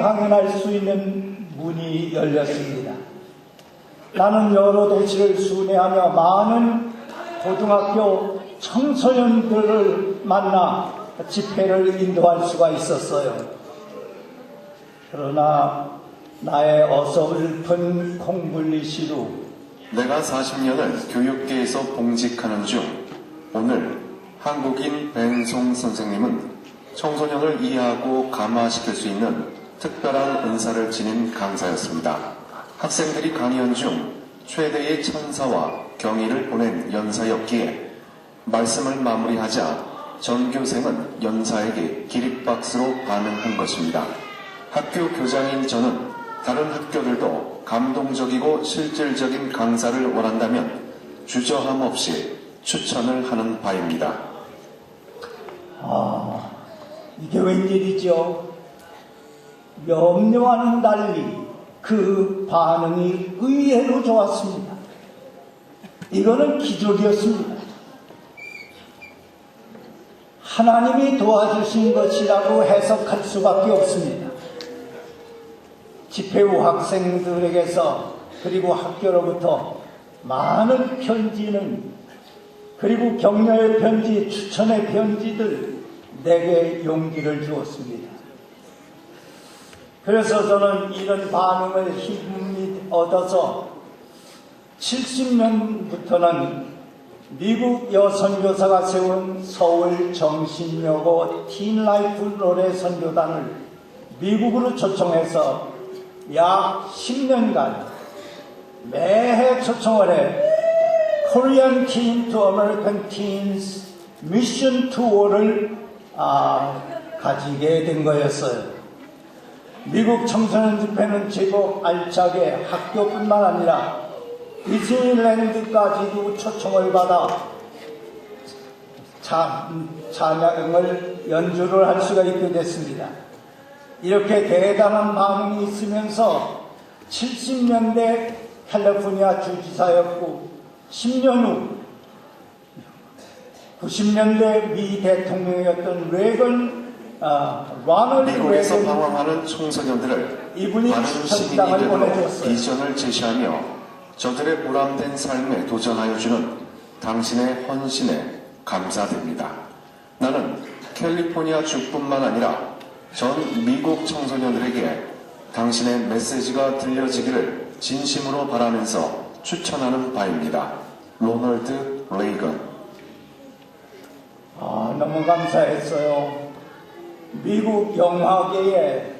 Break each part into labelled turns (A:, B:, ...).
A: 강연할 수 있는 문이 열렸습니다. 나는 여러 도시를 순회하며 많은 고등학교 청소년들을 만나 집회를 인도할 수가 있었어요. 그러나 나의 어설픈 콩글리시로
B: 내가 40년을 교육계에서 봉직하는 중 오늘 한국인 벤송 선생님은 청소년을 이해하고 감화시킬 수 있는 특별한 은사를 지닌 강사였습니다. 학생들이 강연 중 최대의 천사와 경의를 보낸 연사였기에 말씀을 마무리하자 전교생은 연사에게 기립박수로 반응한 것입니다. 학교 교장인 저는 다른 학교들도 감동적이고 실질적인 강사를 원한다면 주저함 없이 추천을 하는 바입니다.
A: 아, 이게 웬일이죠? 염려와는 달리 그 반응이 의외로 좋았습니다. 이거는 기적이었습니다. 하나님이 도와주신 것이라고 해석할 수밖에 없습니다. 집회 후 학생들에게서 그리고 학교로부터 많은 편지는 그리고 격려의 편지, 추천의 편지들 내게 용기를 주었습니다. 그래서 저는 이런 반응을 힘이 얻어서 70년부터는 미국 여선교사가 세운 서울 정신여고 틴라이프 노래 선교단을 미국으로 초청해서 약 10년간 매해 초청을 해 Korean Teen to American Teens 미션 투어를 아, 가지게 된 거였어요. 미국 청소년 집회는 제법 알차게 학교뿐만 아니라 디즈니랜드까지도 초청을 받아 자, 찬양을 연주를 할 수가 있게 됐습니다. 이렇게 대단한 반응이 있으면서 70년대 캘리포니아 주지사였고 10년 후 90년대 미 대통령이었던 레건
B: 미국에서 방황하는 청소년들을 바른
A: 추천장을
B: 시민이 되도록. 비전을 제시하며 저들의 보람된 삶에 도전하여 주는 당신의 헌신에 감사드립니다. 나는 캘리포니아 주뿐만 아니라 전 미국 청소년들에게 당신의 메시지가 들려지기를 진심으로 바라면서 추천하는 바입니다. 로널드 레이건
A: 아, 너무 감사했어요. 미국 영화계의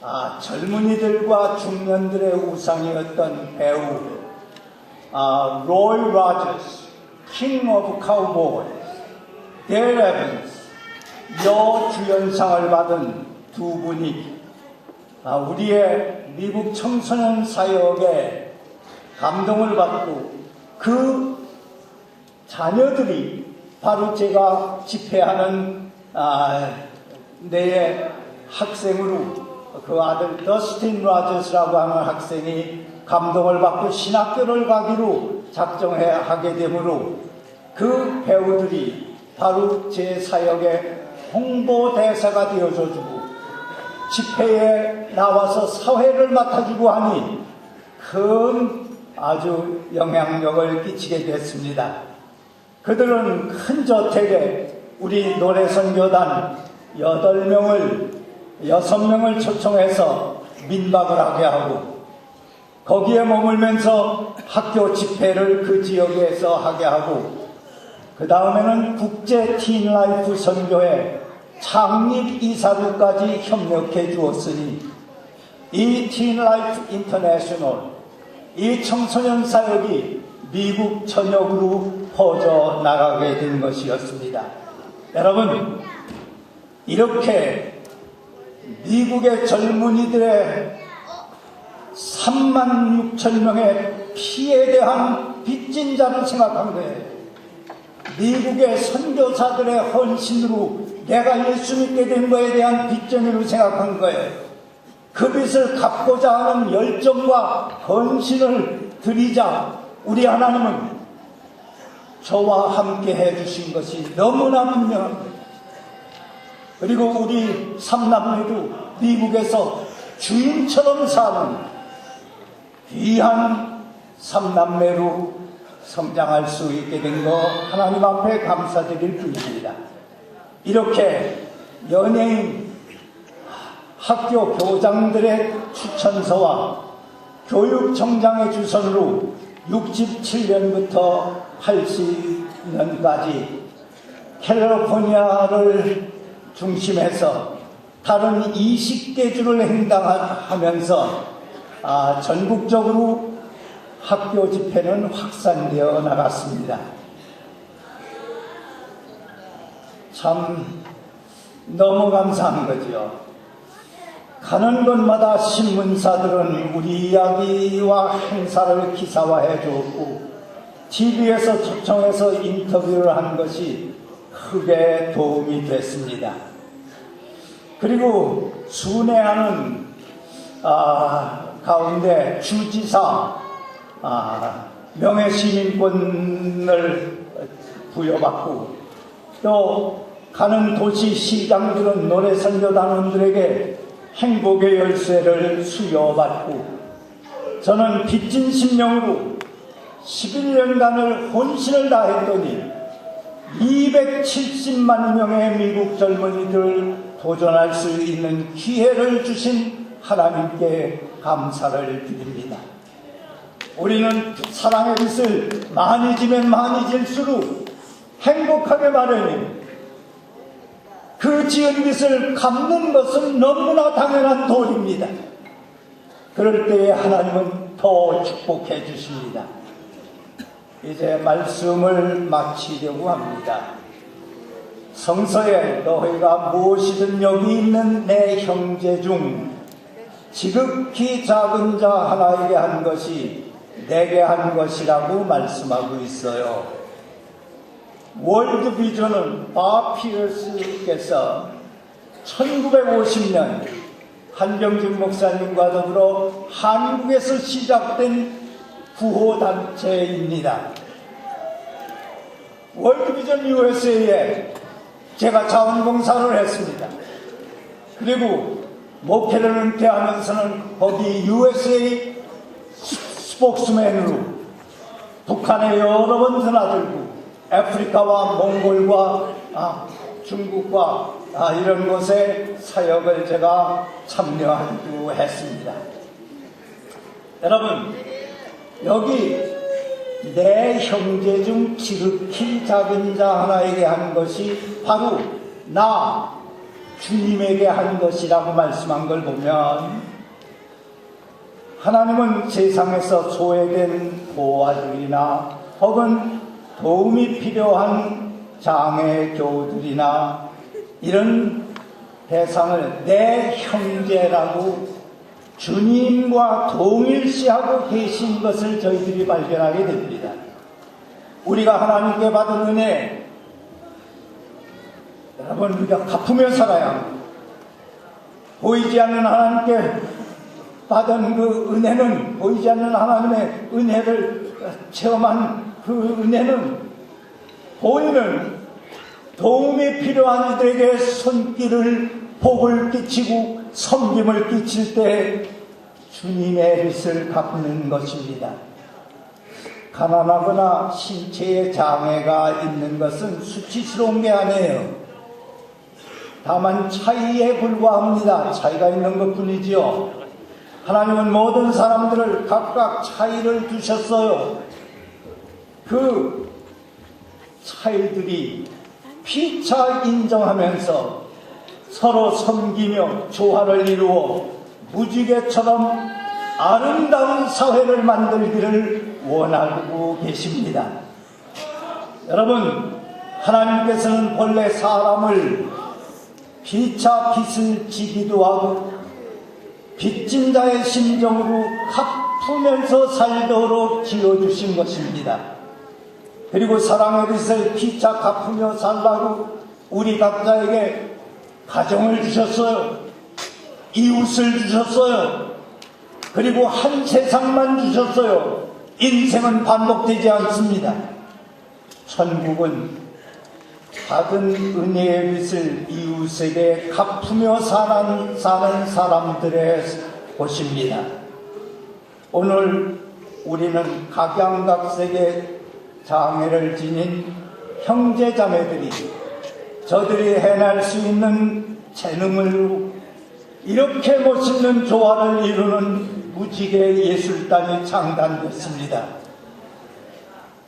A: 아, 젊은이들과 중년들의 우상이었던 배우 아, 로이 로저스, 킹 오브 카우보이, 데일 에반스, 여주연상을 받은 두 분이 아, 우리의 미국 청소년 사역에 감동을 받고 그 자녀들이 바로 제가 집회하는 아, 내 학생으로 그 아들 더스틴 라저스라고 하는 학생이 감동을 받고 신학교를 가기로 작정해 하게 되므로 그 배우들이 바로 제 사역의 홍보 대사가 되어줘 주고 집회에 나와서 사회를 맡아주고 하니 큰 아주 영향력을 끼치게 됐습니다. 그들은 큰 저택에 우리 노래선교단 여덟 명을 여섯 명을 초청해서 민박을 하게 하고 거기에 머물면서 학교 집회를 그 지역에서 하게 하고 그 다음에는 국제 틴라이프 선교회 창립 이사로까지 협력해 주었으니 이 틴라이프 인터내셔널 이 청소년 사역이 미국 전역으로 퍼져 나가게 된 것이었습니다. 여러분, 이렇게 미국의 젊은이들의 3만 6천 명의 피에 대한 빚진 자를 생각한 거예요. 미국의 선교사들의 헌신으로 내가 예수 믿게 된 거에 대한 빚전으로 생각한 거예요. 그 빚을 갚고자 하는 열정과 헌신을 드리자 우리 하나님은 저와 함께 해주신 것이 너무나 분명합니다. 그리고 우리 삼남매도 미국에서 주인처럼 사는 귀한 삼남매로 성장할 수 있게 된 거 하나님 앞에 감사드릴 뿐입니다. 이렇게 연예인 학교 교장들의 추천서와 교육청장의 주선으로 67년부터 80년까지 캘리포니아를 중심해서 다른 20개 주를 횡단하면서 아, 전국적으로 학교 집회는 확산되어 나갔습니다. 참 너무 감사한 거지요. 가는 곳마다 신문사들은 우리 이야기와 행사를 기사화해 주었고 TV에서 초청해서 인터뷰를 한 것이 크게 도움이 됐습니다. 그리고 순회하는 아, 가운데 주지사 아, 명예시민권을 부여받고 또 가는 도시 시장들은 노래 선교단원들에게 행복의 열쇠를 수여받고 저는 빚진 심령으로 11년간을 혼신을 다했더니 270만 명의 미국 젊은이들 도전할 수 있는 기회를 주신 하나님께 감사를 드립니다. 우리는 사랑의 빛을 많이 지면 많이 질수록 행복하게 마련입니다. 그 지은 빛을 갚는 것은 너무나 당연한 도리입니다. 그럴 때에 하나님은 더 축복해 주십니다. 이제 말씀을 마치려고 합니다. 성서에 너희가 무엇이든 여기 있는 내 형제 중 지극히 작은 자 하나에게 한 것이 내게 한 것이라고 말씀하고 있어요. 월드 비전은 바 피어스께서 1950년 한병준 목사님과 더불어 한국에서 시작된 구호단체입니다. 월드비전 USA에 제가 자원봉사를 했습니다. 그리고 목회를 은퇴하면서는 거기 USA 스포크스맨으로 북한에 여러 번 드나들고 아프리카와 몽골과 아, 중국과 아, 이런 곳에 사역을 제가 참여하기도 했습니다. 여러분 여기 내 형제 중 지극히 작은 자 하나에게 한 것이 바로 나 주님에게 한 것이라고 말씀한 걸 보면 하나님은 세상에서 소외된 고아들이나 혹은 도움이 필요한 장애교들이나 이런 대상을 내 형제라고 주님과 동일시하고 계신 것을 저희들이 발견하게 됩니다. 우리가 하나님께 받은 은혜, 여러분, 우리가 갚으며 살아야 합니다. 보이지 않는 하나님께 받은 그 은혜는, 보이지 않는 하나님의 은혜를 체험한 그 은혜는 보이는 도움이 필요한 이들에게 손길을 복을 끼치고 섬김을 끼칠 때 주님의 빛을 갚는 것입니다. 가난하거나 신체에 장애가 있는 것은 수치스러운 게 아니에요. 다만 차이에 불과합니다. 차이가 있는 것 뿐이지요. 하나님은 모든 사람들을 각각 차이를 두셨어요. 그 차이들이 피차 인정하면서 서로 섬기며 조화를 이루어 무지개처럼 아름다운 사회를 만들기를 원하고 계십니다. 여러분, 하나님께서는 본래 사람을 피차 빛을 지기도 하고 빚진 자의 심정으로 갚으면서 살도록 지어주신 것입니다. 그리고 사랑의 빛을 피차 갚으며 살라고 우리 각자에게 가정을 주셨어요. 이웃을 주셨어요. 그리고 한 세상만 주셨어요. 인생은 반복되지 않습니다. 천국은 받은 은혜의 빛을 이웃에게 갚으며 사는, 사는 사람들의 곳입니다. 오늘 우리는 각양각색의 장애를 지닌 형제자매들이 저들이 해낼 수 있는 재능으로 이렇게 멋있는 조화를 이루는 무지개 예술단이 창단됐습니다.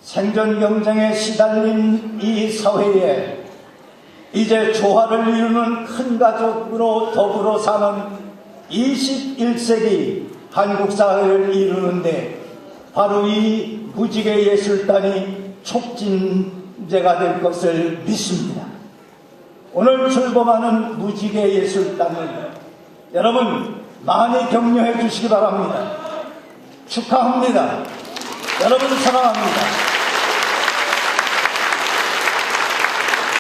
A: 생존 경쟁에 시달린 이 사회에 이제 조화를 이루는 큰 가족으로 더불어 사는 21세기 한국 사회를 이루는데 바로 이 무지개 예술단이 촉진제가 될 것을 믿습니다. 오늘 출범하는 무지개 예술단을 여러분 많이 격려해 주시기 바랍니다. 축하합니다. 여러분 사랑합니다.